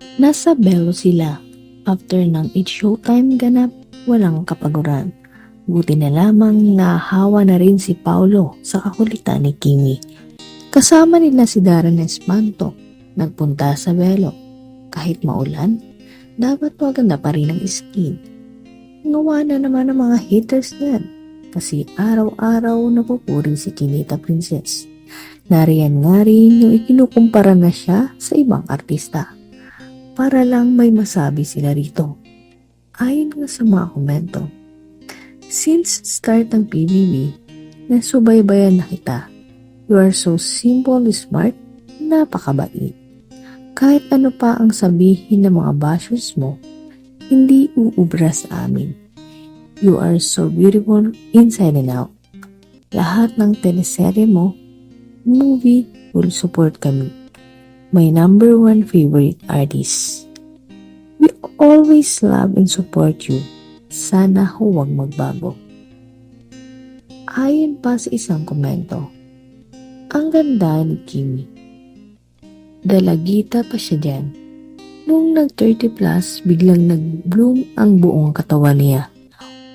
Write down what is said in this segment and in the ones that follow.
Nasa Belo sila. After ng It's Showtime ganap, walang kapaguran. Buti na lamang nahawa na rin si Paulo sa kakulitan ni Kimi. Kasama nila si Darren Espanto, nagpunta sa Belo. Kahit maulan, dapat maganda pa rin ang skin. Ngawa na naman ang mga haters niyan kasi araw-araw napupuri si Kinita Princess. Nariyan nga rin yung ikinukumpara na siya sa ibang artista. Para lang may masabi sila rito. Ayon nga sa mga komento, Since start ng PBB, nasubaybayan na kita. You are so simple, smart, napakabait. Kahit ano pa ang sabihin ng mga bashers mo, hindi uubra sa amin. You are so beautiful inside and out. Lahat ng teleserye mo, movie will support kami. My number one favorite artist. We always love and support you. Sana huwag magbago. Ayon pa sa isang komento, ang ganda ni Kimi. Dalagita pa siya dyan. Nung nag-30 plus, biglang nag-bloom ang buong katawan niya.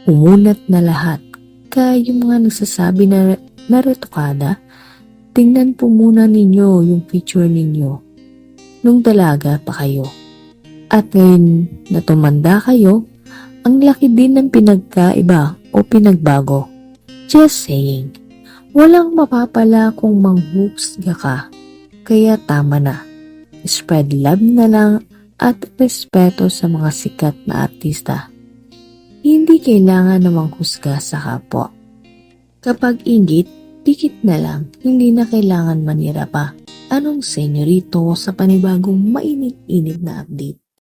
Umunat na lahat. Kaya yung mga nagsasabi na naretokada, tingnan po muna ninyo yung picture ninyo nung dalaga pa kayo. At ngayon na tumanda kayo, ang laki din ng pinagkaiba o pinagbago. Just saying, walang mapapala kung manghusga ka. Kaya tama na. Spread love na lang at respeto sa mga sikat na artista. Hindi kailangan na manghusga sa kapwa. Kapag inggit, dikit na lang, hindi na kailangan manira pa. Anong senyorito sa panibagong mainit-init na update?